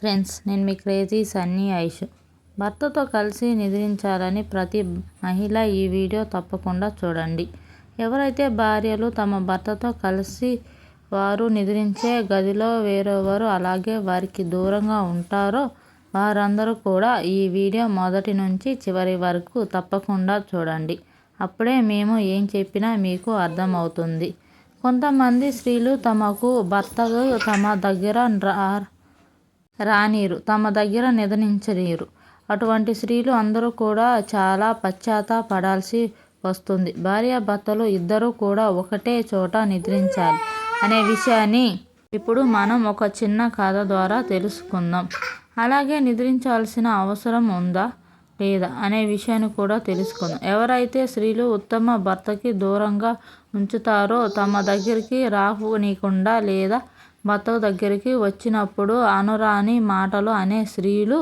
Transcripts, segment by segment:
Friends నేను మీ crazy Sunny Aish. భర్తతో కలిసి నిద్రించాలని ప్రతి మహిళ ఈ వీడియో తప్పకుండా చూడండి. ఎవరైతే భార్యలు తమ భర్తతో కలిసి వారు నిద్రించే గదిలో వేరెవరు అలాగే వారికి దూరంగా ఉంటారో వారందరూ కూడా ఈ వీడియో మొదటి నుంచి చివరి వరకు తప్పకుండా చూడండి. అప్పుడే మేము ఏం చెప్పినా మీకు అర్థమవుతుంది. కొంతమంది స్త్రీలు తమకు భర్తలు తమ దగ్గర రా రానీరు తమ దగ్గర నిద్రించనీరు అటువంటి స్త్రీలు అందరూ కూడా చాలా పశ్చాత్తాపడాల్సి వస్తుంది. భార్యాభర్తలు ఇద్దరూ కూడా ఒకటే చోట నిద్రించాలి అనే విషయాన్ని ఇప్పుడు మనం ఒక చిన్న కథ ద్వారా తెలుసుకుందాం. అలాగే నిద్రించాల్సిన అవసరం ఉందా లేదా అనే విషయాన్ని కూడా తెలుసుకుందాం. ఎవరైతే స్త్రీలు ఉత్తమ భర్తకి దూరంగా ఉంచుతారో తమ దగ్గరికి రానివ్వకుండా లేదా భర్త దగ్గరికి వచ్చినప్పుడు అనురాని మాటలు అనే స్త్రీలు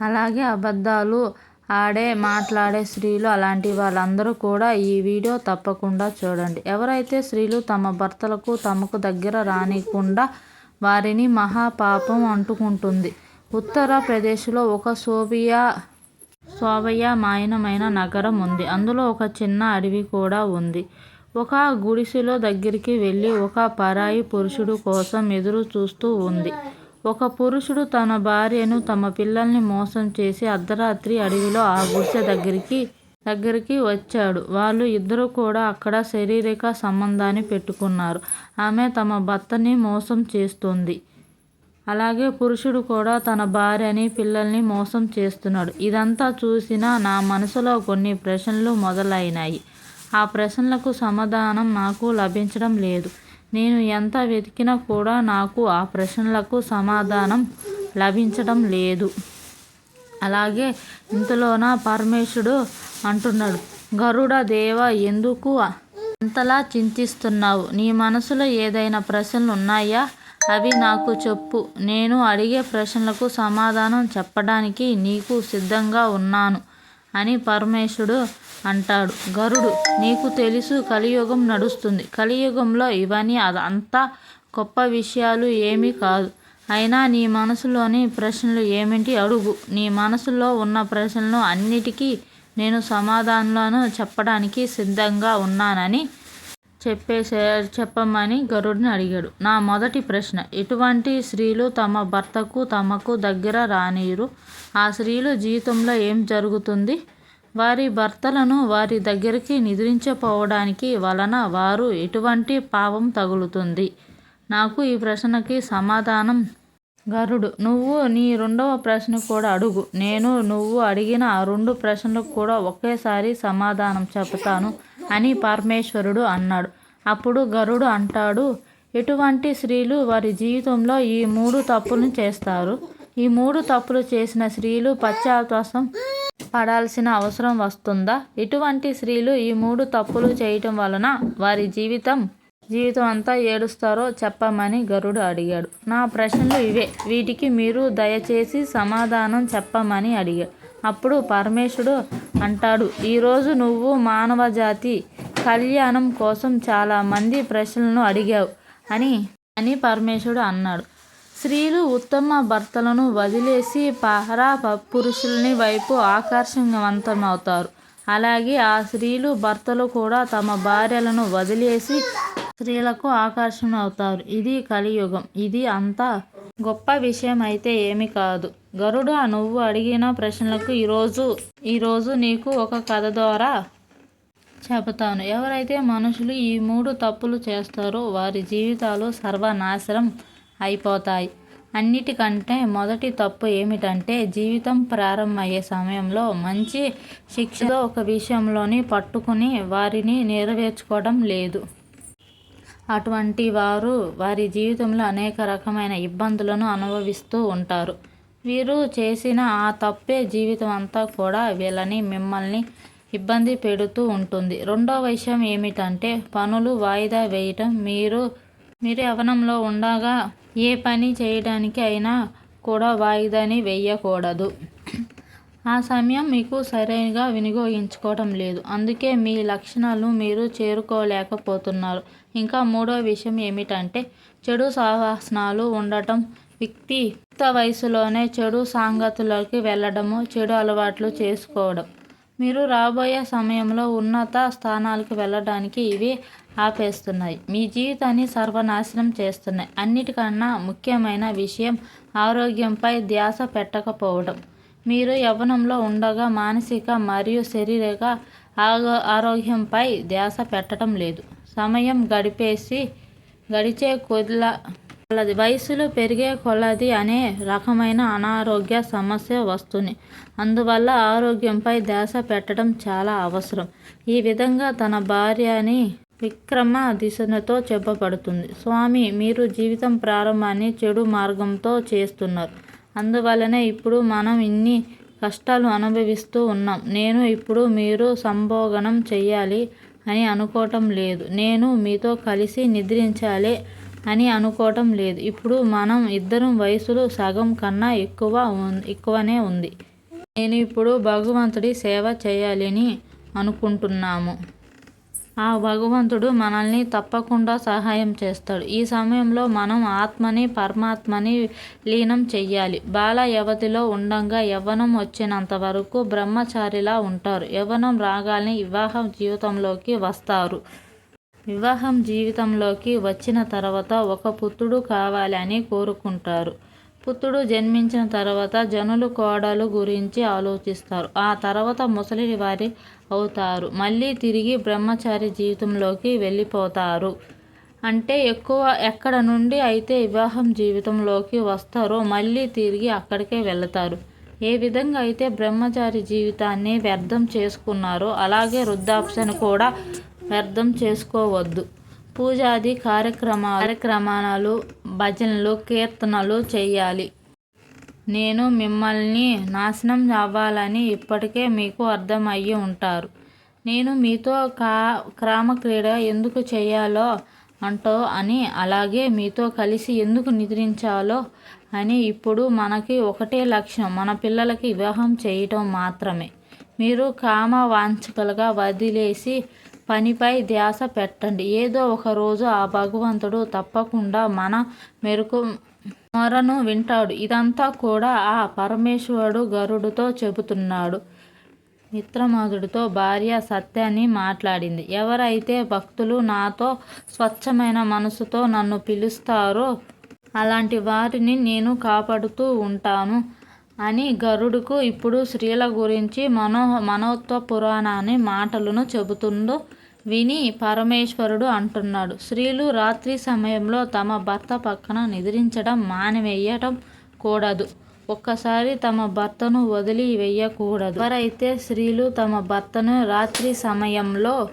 అలాగే అబద్ధాలు ఆడే మాట్లాడే స్త్రీలు అలాంటి వాళ్ళందరూ కూడా ఈ వీడియో తప్పకుండా చూడండి. ఎవరైతే స్త్రీలు తమ భర్తలకు తమకు దగ్గర రానికుండా వారిని మహాపాపం అంటుకుంటుంది. ఉత్తరప్రదేశ్లో ఒక సోవియా శోభాయమానమైన నగరం ఉంది. అందులో ఒక చిన్న అడవి కూడా ఉంది. ఒక గుడిసెలో దగ్గరికి వెళ్ళి ఒక పరాయి పురుషుడు కోసం ఎదురు చూస్తూ ఉంది. ఒక పురుషుడు తన భార్యను తమ పిల్లల్ని మోసం చేసి అర్ధరాత్రి అడవిలో ఆ గుడిసె దగ్గరికి దగ్గరికి వచ్చాడు. వాళ్ళు ఇద్దరు కూడా అక్కడ శారీరక సంబంధాన్ని పెట్టుకున్నారు. ఆమె తమ భర్తని మోసం చేస్తుంది. అలాగే పురుషుడు కూడా తన భార్యని పిల్లల్ని మోసం చేస్తున్నాడు. ఇదంతా చూసినా నా మనసులో కొన్ని ప్రశ్నలు మొదలైనాయి. ఆ ప్రశ్నలకు సమాధానం నాకు లభించడం లేదు. నేను ఎంత వెతికినా కూడా నాకు ఆ ప్రశ్నలకు సమాధానం లభించడం లేదు. అలాగే ఇంతలోన పరమేశుడు అంటున్నాడు గరుడ దేవ ఎందుకు అంతలా చింతిస్తున్నావు? నీ మనసులో ఏదైనా ప్రశ్నలు ఉన్నాయా? అవి నాకు చెప్పు. నేను అడిగే ప్రశ్నలకు సమాధానం చెప్పడానికి నీకు సిద్ధంగా ఉన్నాను అని పరమేశుడు అంటాడు. గరుడు నీకు తెలుసు కలియుగం నడుస్తుంది. కలియుగంలో ఇవన్నీ అదంతా గొప్ప విషయాలు ఏమీ కాదు. అయినా నీ మనసులోని ప్రశ్నలు ఏమిటి అడుగు. నీ మనసులో ఉన్న ప్రశ్నలు అన్నిటికీ నేను సమాధానాలను చెప్పడానికి సిద్ధంగా ఉన్నానని చెప్పేసే చెప్పమని గరుడిని అడిగాడు. నా మొదటి ప్రశ్న ఎటువంటి స్త్రీలు తమ భర్తకు తమకు దగ్గర రానీరు ఆ స్త్రీలు జీవితంలో ఏం జరుగుతుంది? వారి భర్తలను వారి దగ్గరికి నిద్రించపోవడానికి వలన వారు ఎటువంటి పాపం తగులుతుంది? నాకు ఈ ప్రశ్నకి సమాధానం గరుడు. నువ్వు నీ రెండవ ప్రశ్న కూడా అడుగు. నేను నువ్వు అడిగిన ఆ రెండు ప్రశ్నలకు కూడా ఒకేసారి సమాధానం చెబుతాను అని పరమేశ్వరుడు అన్నాడు. అప్పుడు గరుడు అంటాడు ఎటువంటి స్త్రీలు వారి జీవితంలో ఈ మూడు తప్పులను చేస్తారు? ఈ మూడు తప్పులు చేసిన స్త్రీలు పశ్చాత్తాపం పడాల్సిన అవసరం వస్తుందా? ఇటువంటి స్త్రీలు ఈ మూడు తప్పులు చేయటం వలన వారి జీవితం జీవితం అంతా ఏడుస్తారో చెప్పమని గరుడు అడిగాడు. నా ప్రశ్నలు ఇవే. వీటికి మీరు దయచేసి సమాధానం చెప్పమని అడిగాడు అప్పుడు పరమేశుడు అంటాడు ఈరోజు నువ్వు మానవజాతి కళ్యాణం కోసం చాలామంది ప్రశ్నలను అడిగావు అని అని పరమేశుడు అన్నాడు. స్త్రీలు ఉత్తమ భర్తలను వదిలేసి పహరా పురుషుల్ని వైపు ఆకర్షణవంతమవుతారు. అలాగే ఆ స్త్రీలు భర్తలు కూడా తమ భార్యలను వదిలేసి స్త్రీలకు ఆకర్షణ అవుతారు ఇది కలియుగం. ఇది అంత గొప్ప విషయం అయితే ఏమి కాదు. గరుడ నువ్వు అడిగిన ప్రశ్నలకు ఈరోజు ఈరోజు నీకు ఒక కథ ద్వారా చెబుతాను. ఎవరైతే మనుషులు ఈ మూడు తప్పులు చేస్తారో వారి జీవితాలు సర్వనాశనం అయిపోతాయి. అన్నిటికంటే మొదటి తప్పు ఏమిటంటే జీవితం ప్రారంభమయ్యే సమయంలో మంచి శిక్షలో ఒక విషయంలోని పట్టుకుని వారిని నెరవేర్చుకోవడం లేదు. అటువంటి వారు వారి జీవితంలో అనేక రకమైన ఇబ్బందులను అనుభవిస్తూ ఉంటారు. వీరు చేసిన ఆ తప్పే జీవితం అంతా కూడా వీళ్ళని మిమ్మల్ని ఇబ్బంది పెడుతూ ఉంటుంది. రెండో విషయం ఏమిటంటే పనులు వాయిదా వేయటం. మీరు మీరు యవనంలో ఉండగా ఏ పని చేయడానికి అయినా కూడా వాయిదాని వేయకూడదు. ఆ సమయం మీకు సరైనగా వినియోగించుకోవటం లేదు. అందుకే మీ లక్షణాలను మీరు చేరుకోలేకపోతున్నారు. ఇంకా మూడో విషయం ఏమిటంటే చెడు సాహసనాలు ఉండటం వ్యక్తి వయసులోనే చెడు సాంగతులకి వెళ్ళడము చెడు అలవాట్లు చేసుకోవడం. మీరు రాబోయే సమయంలో ఉన్నత స్థానాలకు వెళ్ళడానికి ఇవి ఆపేస్తున్నాయి. మీ జీవితాన్ని సర్వనాశనం చేస్తున్నాయి. అన్నిటికన్నా ముఖ్యమైన విషయం ఆరోగ్యంపై ధ్యాస పెట్టకపోవడం. మీరు యవ్వనంలో ఉండగా మానసిక మరియు శారీరక ఆగో ఆరోగ్యంపై ధ్యాస పెట్టడం లేదు. సమయం గడిపేసి గడిచే కొద్ది కొలది వయసులో పెరిగే కొలది అనే రకమైన అనారోగ్య సమస్య వస్తుంది. అందువల్ల ఆరోగ్యంపై ధ్యాస పెట్టడం చాలా అవసరం. ఈ విధంగా తన భార్యని విక్రమ దిశతో చెప్పబడుతుంది. స్వామి మీరు జీవితం ప్రారంభాన్ని చెడు మార్గంతో చేస్తున్నారు. అందువలనే ఇప్పుడు మనం ఇన్ని కష్టాలు అనుభవిస్తూ ఉన్నాం. నేను ఇప్పుడు మీరు సంభోగనం చేయాలి అని అనుకోవటం లేదు. నేను మీతో కలిసి నిద్రించాలి అని అనుకోవటం లేదు. ఇప్పుడు మనం ఇద్దరం వయసులు సగం కన్నా ఎక్కువ ఎక్కువనే ఉంది. నేను ఇప్పుడు భగవంతుడి సేవ చేయాలని అనుకుంటున్నాము. ఆ భగవంతుడు మనల్ని తప్పకుండా సహాయం చేస్తాడు. ఈ సమయంలో మనం ఆత్మని పరమాత్మని లీనం చెయ్యాలి. బాల యవతిలో ఉండంగా యవ్వనం వచ్చినంత వరకు బ్రహ్మచారిలా ఉంటారు. యవ్వనం రాగానే వివాహం జీవితంలోకి వస్తారు. వివాహం జీవితంలోకి వచ్చిన తర్వాత ఒక పుత్రుడు కావాలని కోరుకుంటారు. పుత్రుడు జన్మించిన తర్వాత జనులు కోడలు గురించి ఆలోచిస్తారు. ఆ తర్వాత ముసలి వారి అవుతారు. మళ్ళీ తిరిగి బ్రహ్మచారి జీవితంలోకి వెళ్ళిపోతారు. అంటే ఎక్కువ ఎక్కడ నుండి అయితే వివాహం జీవితంలోకి వస్తారో మళ్ళీ తిరిగి అక్కడికే వెళతారు. ఏ విధంగా అయితే బ్రహ్మచారి జీవితాన్ని వ్యర్థం చేసుకున్నారో అలాగే వృద్ధాప్యను కూడా వ్యర్థం చేసుకోవద్దు. పూజాది కార్యక్రమాలు కార్యక్రమాలు భజనలు కీర్తనలు చేయాలి నేను మిమ్మల్ని నాశనం అవ్వాలని ఇప్పటికే మీకు అర్థమయ్యి ఉంటారు. నేను మీతో కా క్రామక్రీడ ఎందుకు చేయాలో అంటో అని అలాగే మీతో కలిసి ఎందుకు నిద్రించాలో అని ఇప్పుడు మనకి ఒకటే లక్ష్యం మన పిల్లలకి వివాహం చేయటం మాత్రమే. మీరు కామ వాంఛకులుగా వదిలేసి పనిపై ధ్యాస పెట్టండి. ఏదో ఒక రోజు ఆ భగవంతుడు తప్పకుండా మన మెరుకు మొరను వింటాడు. ఇదంతా కూడా ఆ పరమేశ్వరుడు గరుడుతో చెబుతున్నాడు. మిత్రమధుడితో భార్య సత్యాన్ని మాట్లాడింది. ఎవరైతే భక్తులు నాతో స్వచ్ఛమైన మనసుతో నన్ను పిలుస్తారో అలాంటి వారిని నేను కాపాడుతూ ఉంటాను అని గరుడుకు ఇప్పుడు స్త్రీల గురించి మనో మనోత్వ పురాణాన్ని మాటలను చెబుతుందో విని పరమేశ్వరుడు అంటున్నాడు. స్త్రీలు రాత్రి సమయంలో తమ భర్త పక్కన నిద్రించడం మానివేయటం కూడదు. ఒక్కసారి తమ భర్తను వదిలి వేయకూడదు. ఎవరైతే స్త్రీలు తమ భర్తను రాత్రి సమయంలో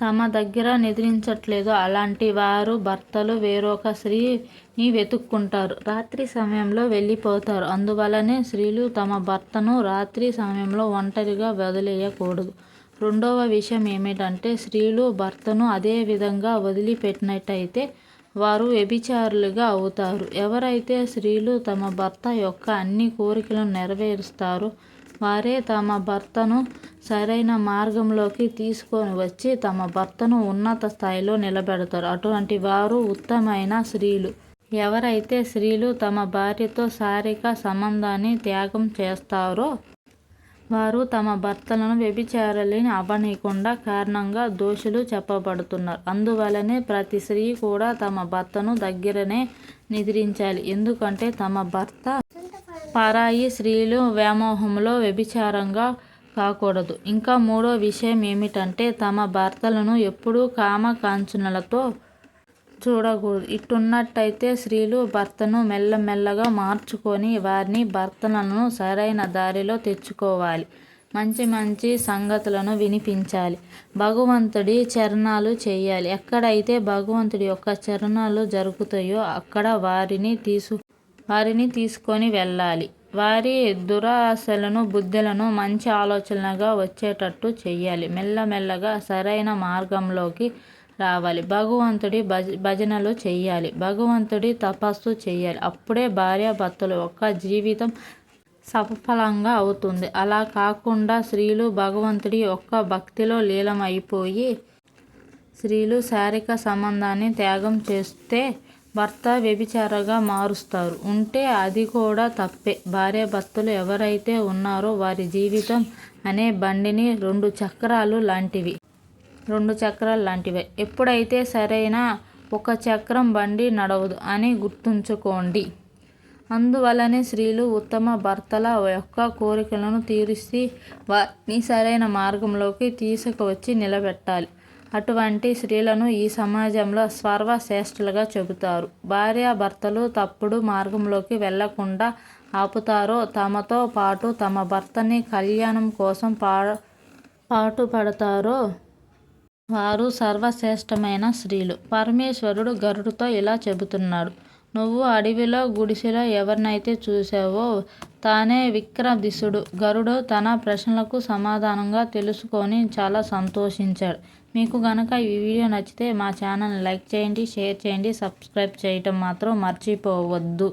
తమ దగ్గర నిద్రించట్లేదు అలాంటి వారు భర్తలు వేరొక స్త్రీని వెతుక్కుంటారు. రాత్రి సమయంలో వెళ్ళిపోతారు. అందువలనే స్త్రీలు తమ భర్తను రాత్రి సమయంలో ఒంటరిగా వదిలేయకూడదు. రెండవ విషయం ఏమిటంటే స్త్రీలు భర్తను అదే విధంగా వదిలిపెట్టినట్టయితే వారు వ్యభిచారులుగా అవుతారు. ఎవరైతే స్త్రీలు తమ భర్త యొక్క అన్ని కోరికలను నెరవేరుస్తారో వారే తమ భర్తను సరైన మార్గంలోకి తీసుకొని వచ్చి తమ భర్తను ఉన్నత స్థాయిలో నిలబెడతారు. అటువంటి వారు ఉత్తమైన స్త్రీలు. ఎవరైతే స్త్రీలు తమ భార్యతో శారీరక సంబంధాన్ని త్యాగం చేస్తారో వారు తమ భర్తలను వ్యభిచారలేని అవనీయకుండా కారణంగా దోషులు చెప్పబడుతున్నారు. అందువలనే ప్రతి స్త్రీ కూడా తమ భర్తను దగ్గరనే నిద్రించాలి. ఎందుకంటే తమ భర్త పరాయి స్త్రీలు వ్యామోహంలో వ్యభిచారంగా కాకూడదు. ఇంకా మూడో విషయం ఏమిటంటే తమ భర్తలను ఎప్పుడూ కామకాంచనలతో చూడకూడదు. ఇట్టున్నట్టయితే స్త్రీలు భర్తను మెల్లమెల్లగా మార్చుకొని వారిని భర్తలను సరైన దారిలో తెచ్చుకోవాలి. మంచి మంచి సంగతులను వినిపించాలి. భగవంతుడి చరణాలు చేయాలి. ఎక్కడైతే భగవంతుడి యొక్క చరణాలు జరుగుతాయో అక్కడ వారిని తీసు వారిని తీసుకొని వెళ్ళాలి. వారి దురాశలను బుద్ధులను మంచి ఆలోచనగా వచ్చేటట్టు చేయాలి. మెల్లమెల్లగా సరైన మార్గంలోకి రావాలి భగవంతుడి భజ భజనలు చేయాలి భగవంతుడి తపస్సు చేయాలి అప్పుడే భార్యాభర్తల యొక్క జీవితం సఫలంగా అవుతుంది. అలా కాకుండా స్త్రీలు భగవంతుడి యొక్క భక్తిలో లీలమైపోయి స్త్రీలు శారీరక సంబంధాన్ని త్యాగం చేస్తే భర్త వ్యభిచారగా మారుస్తారు. ఉంటే అది కూడా తప్పే. భార్యాభర్తలు ఎవరైతే ఉన్నారో వారి జీవితం అనే బండిని రెండు చక్రాలు లాంటివి. రెండు చక్రాలు లాంటివే. ఎప్పుడైతే సరైన ఒక చక్రం బండి నడవదు అని గుర్తుంచుకోండి. అందువలనే స్త్రీలు ఉత్తమ భర్తల యొక్క కోరికలను తీరుస్తూ వారిని సరైన మార్గంలోకి తీసుకువచ్చి నిలబెట్టాలి. అటువంటి స్త్రీలను ఈ సమాజంలో సర్వశ్రేష్ఠులుగా చెబుతారు. భార్యాభర్తలు తప్పుడు మార్గంలోకి వెళ్ళకుండా ఆపుతారో తమతో పాటు తమ భర్తని కళ్యాణం కోసం పా పాటుపడతారో వారు సర్వశ్రేష్టమైన స్త్రీలు. పరమేశ్వరుడు గరుడుతో ఇలా చెబుతున్నాడు. నువ్వు అడవిలో గుడిసెలో ఎవరినైతే చూశావో తానే విక్రదిశుడు గరుడు తన ప్రశ్నలకు సమాధానంగా తెలుసుకొని చాలా సంతోషించాడు. మీకు గనక ఈ వీడియో నచ్చితే మా ఛానల్ని లైక్ చేయండి షేర్ చేయండి సబ్స్క్రైబ్ చేయటం మాత్రం మర్చిపోవద్దు.